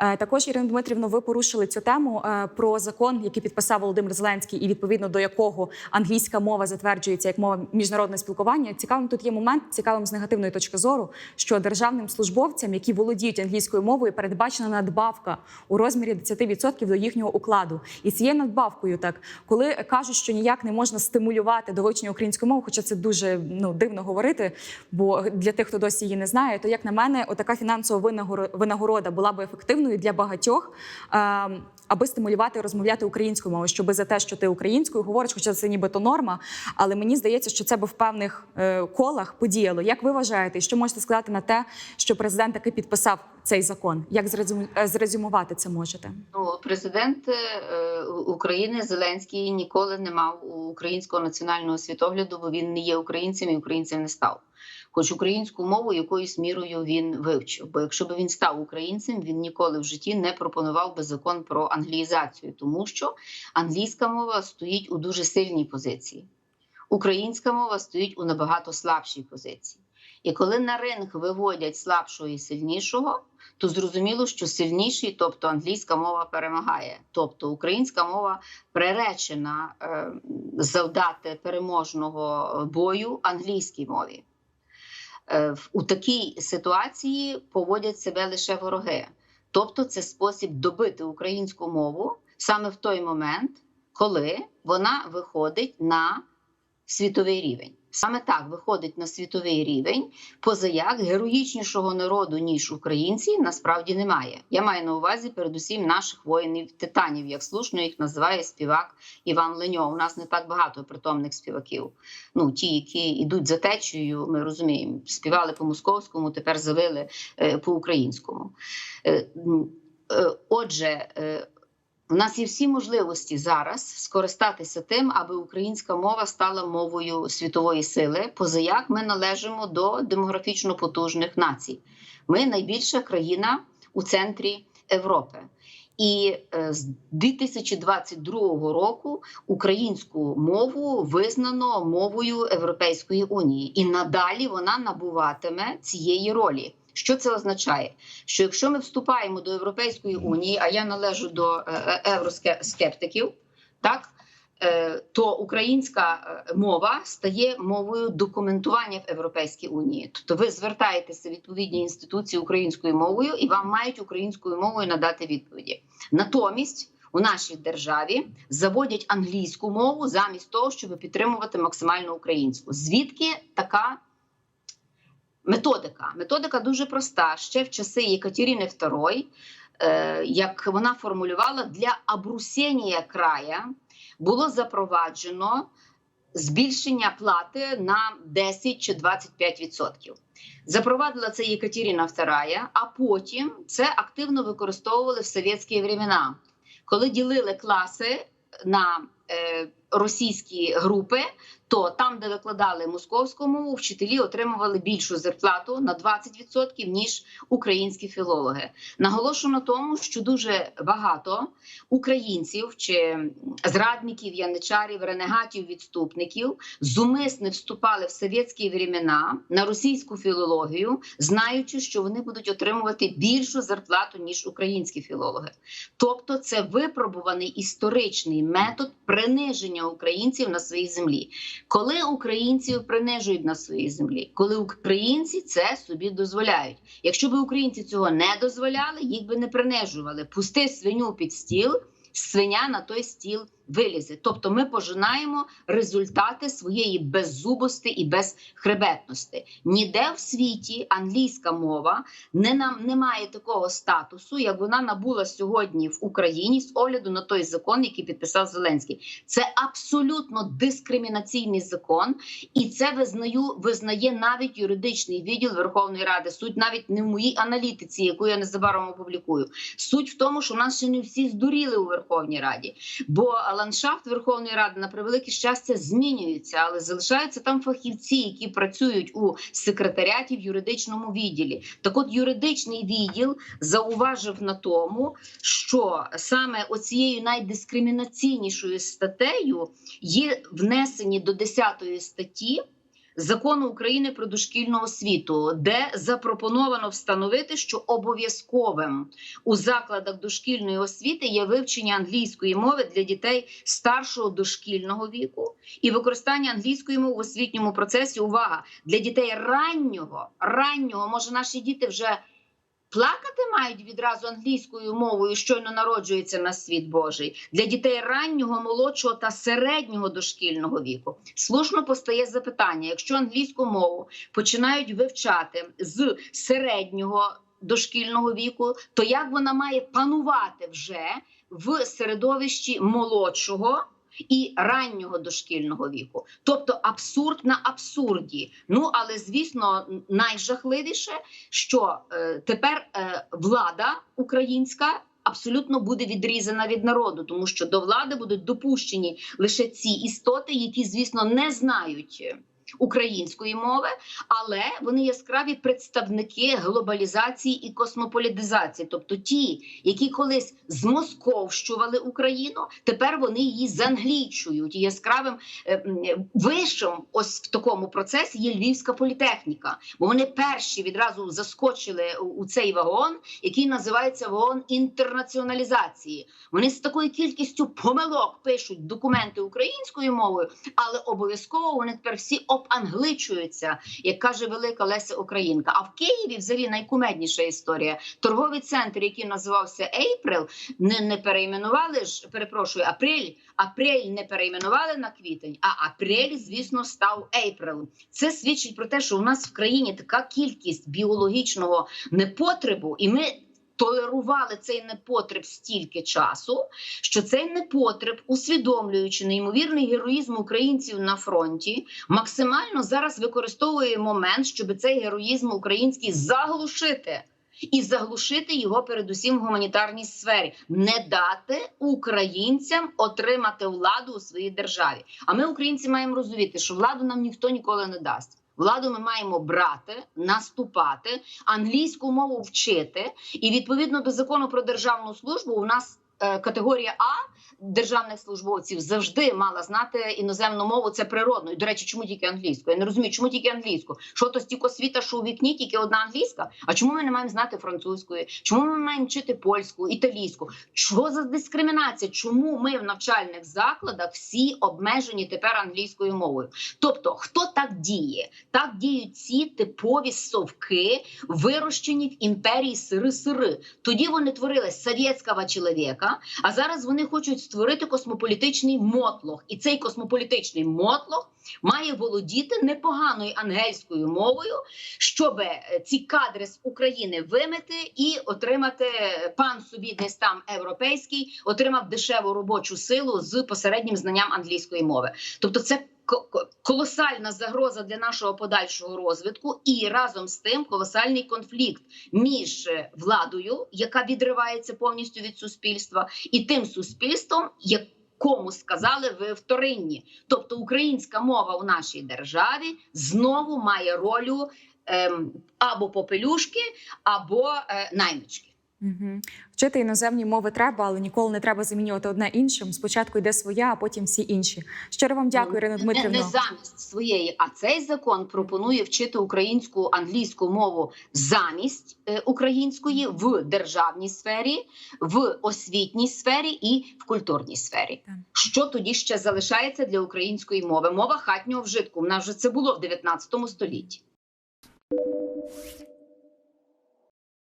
Е, Також Ірина Дмитрівна, ви порушили цю тему е, про закон, який підписав Володимир Зеленський, і відповідно до якого англійська мова затверджується як мова міжнародного спілкування. Цікавим тут є момент, цікавим з негативної точки зору, що державним службовцям, які володіють англійською мовою, передбачена надбавка у розмірі 10% до їхнього укладу. І цією надбавкою, так коли кажуть, що ніяк не можна стимулювати до вивчення української мови, хоча це дуже ну дивно говорити, бо для тих, хто досі її не знає, то як на мене, отака фінансова винагоро- винагорода була би ефективною для багатьох. Е, Аби стимулювати розмовляти українською мовою, щоби за те, що ти українською говориш, хоча це нібито норма, але мені здається, що це би в певних е, колах подіяло. Як ви вважаєте, що можете сказати на те, що президент таки підписав цей закон? Як е, зрезюмувати це можете? Ну, президент е, України Зеленський ніколи не мав українського національного світогляду, бо він не є українцем і українцем не став. Хоч українську мову якоюсь мірою він вивчив. Бо якщо б він став українцем, він ніколи в житті не пропонував би закон про англіїзацію, тому що англійська мова стоїть у дуже сильній позиції. Українська мова стоїть у набагато слабшій позиції. І коли на ринг виводять слабшого і сильнішого, то зрозуміло, що сильніший, тобто англійська мова перемагає. Тобто українська мова приречена е, завдати переможного бою англійській мові. Е, у такій ситуації поводять себе лише вороги. Тобто, це спосіб добити українську мову саме в той момент, коли вона виходить на світовий рівень. Саме так виходить на світовий рівень, позаяк героїчнішого народу, ніж українці, насправді немає. Я маю на увазі передусім наших воїнів титанів, як слушно їх називає співак Іван Леньо. У нас не так багато притомних співаків. Ну, ті, які йдуть за течією, ми розуміємо, співали по московському, тепер завили е, по українському. Е, е, отже, у нас є всі можливості зараз скористатися тим, аби українська мова стала мовою світової сили. Позаяк ми належимо до демографічно потужних націй. Ми найбільша країна у центрі Європи. І е, з 2022 року українську мову визнано мовою Європейської унії, і надалі вона набуватиме цієї ролі. Що це означає? Що якщо ми вступаємо до Європейської унії, а я належу до е, е, евроскептиків, так е, то українська е, мова стає мовою документування в Європейській унії. Тобто ви звертаєтеся в відповідні інституції українською мовою, і вам мають українською мовою надати відповіді. Натомість. У нашій державі заводять англійську мову замість того, щоб підтримувати максимально українську. Звідки така методика? Методика дуже проста. Ще в часи Єкатерини II, е, як вона формулювала, для обрусіння края було запроваджено збільшення плати на 10 чи 25%. Запровадила це Єкатерина II, а потім це активно використовували в совєтські времена, коли ділили класи на е, російські групи, то там, де викладали московську мову, вчителі отримували більшу зарплату на 20%, ніж українські філологи. Наголошую на тому, що дуже багато українців чи зрадників, яничарів, ренегатів, відступників зумисне вступали в совєтські времена на російську філологію, знаючи, що вони будуть отримувати більшу зарплату ніж українські філологи. Тобто, це випробуваний історичний метод приниження українців на своїй землі. Коли українців принижують на своїй землі, коли українці це собі дозволяють. Якщо б українці цього не дозволяли, їх би не принижували. Пусти свиню під стіл, свиня на той стіл вилізе. Тобто ми пожинаємо результати своєї беззубості і безхребетності. Ніде в світі англійська мова не нам не має такого статусу, як вона набула сьогодні в Україні з огляду на той закон, який підписав Зеленський. Це абсолютно дискримінаційний закон, і це визнаю визнає навіть юридичний відділ Верховної Ради. Суть навіть не в моїй аналітиці, яку я незабаром опублікую. Суть в тому, що в нас ще не всі здуріли у Верховній Раді, бо ландшафт Верховної Ради на превелике щастя змінюється, але залишаються там фахівці, які працюють у секретаріаті в юридичному відділі. Так, от юридичний відділ зауважив на тому, що саме оцією найдискримінаційнішою статтею є внесені до 10 статті закону України про дошкільну освіту, де запропоновано встановити, що обов'язковим у закладах дошкільної освіти є вивчення англійської мови для дітей старшого дошкільного віку і використання англійської мови в освітньому процесі. Увага для дітей раннього, раннього, може, наші діти вже. Плакати мають відразу англійською мовою, щойно народжується на світ Божий для дітей раннього, молодшого та середнього дошкільного віку. Слушно постає запитання: якщо англійську мову починають вивчати з середнього дошкільного віку, то як вона має панувати вже в середовищі молодшого? І раннього дошкільного віку, тобто абсурд на абсурді. Ну але звісно, найжахливіше, що е, тепер е, влада українська. Абсолютно буде відрізана від народу, тому що до влади будуть допущені лише ці істоти, які, звісно, не знають української мови, але вони яскраві представники глобалізації і космополітизації. Тобто ті, які колись змосковщували Україну, тепер вони її занглічують. І яскравим е, м, вишем ось в такому процесі є Львівська політехніка, бо вони перші відразу заскочили у цей вагон, який називається вагон інтернаціоналізації. Вони з такою кількістю помилок пишуть документи українською мовою, але обов'язково вони тепер всі обангличуються, як каже велика Леся Українка. А в Києві взагалі найкумедніша історія. Торговий центр, який називався Ейприл, не, не перейменували ж, перепрошую, апрель. Апрель не перейменували на квітень, а апрель, звісно, став Ейприл. Це свідчить про те, що у нас в країні така кількість біологічного непотребу, і ми. Толерували цей непотреб стільки часу, що цей непотреб, усвідомлюючи неймовірний героїзм українців на фронті, максимально зараз використовує момент, щоб цей героїзм український заглушити. І заглушити його передусім в гуманітарній сфері, не дати українцям отримати владу у своїй державі. А ми, українці, маємо розуміти, що владу нам ніхто ніколи не дасть. Владу ми маємо брати, наступати, англійську мову вчити. І відповідно до закону про державну службу, у нас е, категорія А державних службовців завжди мала знати іноземну мову. Це природно. І, до речі, чому тільки англійську? Я не розумію, чому тільки англійську? Що то стільки освіта, що у вікні тільки одна англійська? А чому ми не маємо знати французької? Чому ми маємо вчити польську, італійську? Що за дискримінація? Чому ми в навчальних закладах всі обмежені тепер англійською мовою? Тобто, хто так діє? Так діють ці типові совки, вирощені в імперії сири-сири. Тоді вони творили совєтського чоловіка, а зараз вони хочуть створити космополітичний мотлох. І цей космополітичний мотлох має володіти непоганою ангельською мовою, щоб е, ці кадри з України вимити і отримати пан собі десь там європейський, отримав дешеву робочу силу з посереднім знанням англійської мови. Тобто, це колосальна загроза для нашого подальшого розвитку, і разом з тим колосальний конфлікт між е, владою, яка відривається повністю від суспільства, і тим суспільством, якому сказали ви вторинні. Тобто українська мова у нашій державі знову має роль ем, або попелюшки, або е, наймички. Угу. Вчити іноземні мови треба, але ніколи не треба замінювати одне іншим. Спочатку йде своя, а потім всі інші. Щиро вам дякую, Ірина не, Дмитрівна. не замість своєї, а цей закон пропонує вчити українську англійську мову замість е, української в державній сфері, в освітній сфері і в культурній сфері. Так. Що тоді ще залишається для української мови? Мова хатнього вжитку. У нас вже це було в 19 столітті.